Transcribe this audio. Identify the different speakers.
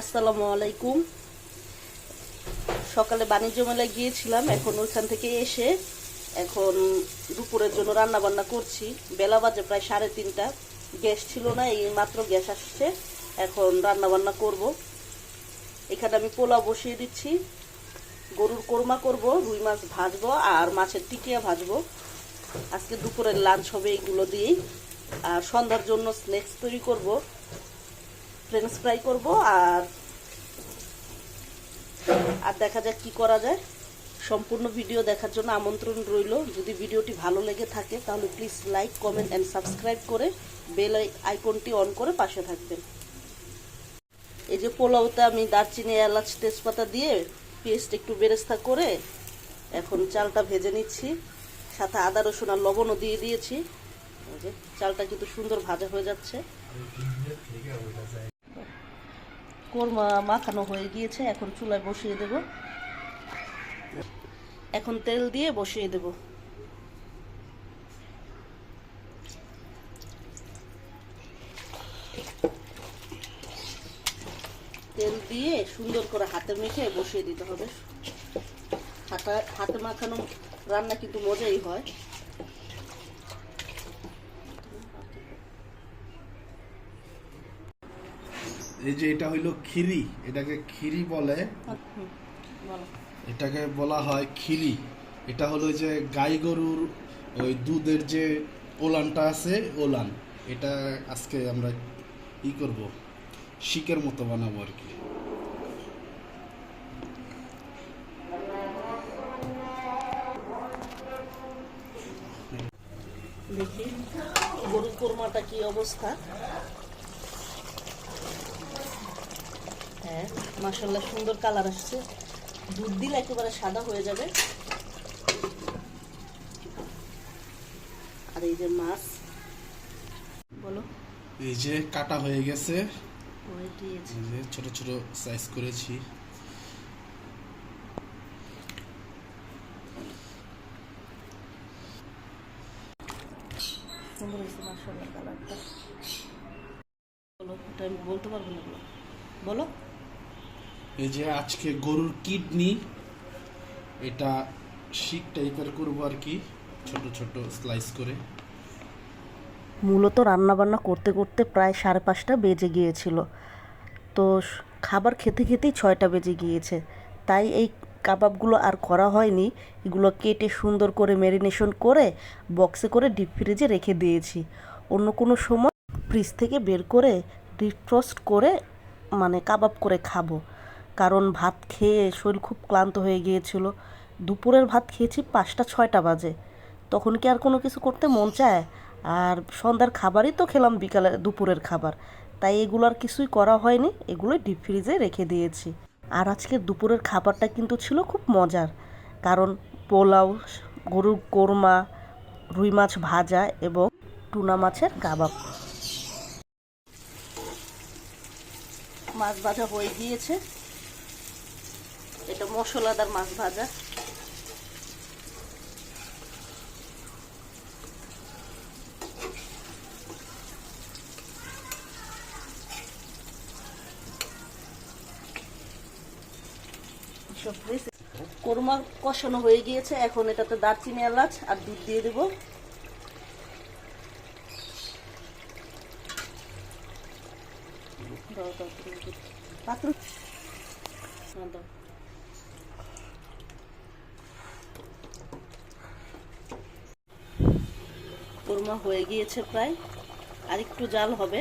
Speaker 1: আসসালামু আলাইকুম। সকালে বাণিজ্য মেলায় গিয়েছিলাম, এখন ওইখান থেকে এসে এখন দুপুরের জন্য রান্না বান্না করছি। বেলা বাজে প্রায় সাড়ে তিনটা। গ্যাস ছিল না, এই মাত্র গ্যাস আসছে। এখন রান্না বান্না করব। এখানে আমি পোলাও বসিয়ে দিচ্ছি। গরুর কোরমা করব, রুই মাছ ভাজবো আর মাছের টিকিয়া ভাজবো। আজকে দুপুরের লাঞ্চ হবে এইগুলো দিয়েই। আর সন্ধ্যার জন্য স্ন্যাক্স তৈরি করব। ফ্রেঞ্চ ফ্রাই করব আর আর দেখা যাক কি করা যায়। সম্পূর্ণ ভিডিও দেখার জন্য আমন্ত্রণ রইল। যদি ভিডিওটি ভালো লেগে থাকে, তাহলে please like comment and subscribe করে বেল আইকনটি অন করে পাশে থাকবেন। এই যে পোলাওতে আমি দারচিনি, এলাচ, তেজপাতা দিয়ে পেস্ট একটু বেরেস্তা করে এখন চালটা ভেজে নিচ্ছি। সাথে আদা, রসুন আর লবণও দিয়ে দিয়েছি। চালটা কিন্তু সুন্দর ভাজা হয়ে যাচ্ছে। কোরমা মাখানো হয়ে গিয়েছে, এখন চুলায় বসিয়ে দেব। এখন তেল দিয়ে বসিয়ে দেব। তেল দিয়ে সুন্দর করে হাতে মেখে বসিয়ে দিতে হবে। হাতা, হাতে মাখানো রান্না কিন্তু মজাই হয়।
Speaker 2: এই যে এটা হইল খিরি এটাকে খিরি বলে। এটাকে বলা হয় খিরি। এটা হলো যে গাই গরুর ওই দুধের যে ওলানটা আছে ওলান। এটা আজকে আমরা ই করব শিকের মতো বানাবো আর কি।
Speaker 1: দেখি গরুর কোরমাটা কি অবস্থা? হ্যাঁ মাসাল্লাহ সুন্দর কালার আসছে। দুধ দিলে একেবারে সাদা হয়ে যাবে। আর এই যে মাছ বলো।
Speaker 2: এই যে কাটা হয়ে গেছে। ছোট ছোট সাইজ করেছি।
Speaker 1: সুন্দর হয়েছে মাসাল্লাহ কালারটা। বলো এটা আমি বলতে পারব না বলো।
Speaker 2: এই যে আজকে গরুর কিডনি, এটা শিক টাইপের করব আর কি, ছোট ছোট স্লাইস করে।
Speaker 1: মূলত রান্নাবান্না করতে করতে প্রায় সাড়ে পাঁচটা বেজে গিয়েছিল। তো খাবার খেতে খেতেই ছয়টা বেজে গিয়েছে। তাই এই কাবাবগুলো আর করা হয়নি। এগুলো কেটে সুন্দর করে ম্যারিনেশন করে বক্সে করে ডিপ ফ্রিজে রেখে দিয়েছি। অন্য কোনো সময় ফ্রিজ থেকে বের করে ডিফ্রস্ট করে মানে কাবাব করে খাব। কারণ ভাত খেয়ে শরীর খুব ক্লান্ত হয়ে গিয়েছিল। দুপুরের ভাত খেয়েছি পাঁচটা, ছয়টা বাজে। তখন কি আর কোনো কিছু করতে মন চায়? আর সন্ধ্যার খাবারই তো খেলাম বিকালে, দুপুরের খাবার। তাই এগুলো আর কিছুই করা হয়নি এগুলো ডিপ ফ্রিজে রেখে দিয়েছি। আর আজকের দুপুরের খাবারটা কিন্তু ছিল খুব মজার। কারণ পোলাও গরুর কোরমা, রুই মাছ ভাজা এবং টুনা মাছের কাবাব। মাছ ভাজা হয়ে গিয়েছে। এটা মশলাদার মাছ ভাজা। কোরমা কষানো হয়ে গিয়েছে, এখন এটাতে দারচিনি, এলাচ আর দুধ দিয়ে দেবো। পাত্র হ্যাঁ, দাও। কোরমা হয়ে গিয়েছে প্রায়। আর একটু জাল হবে।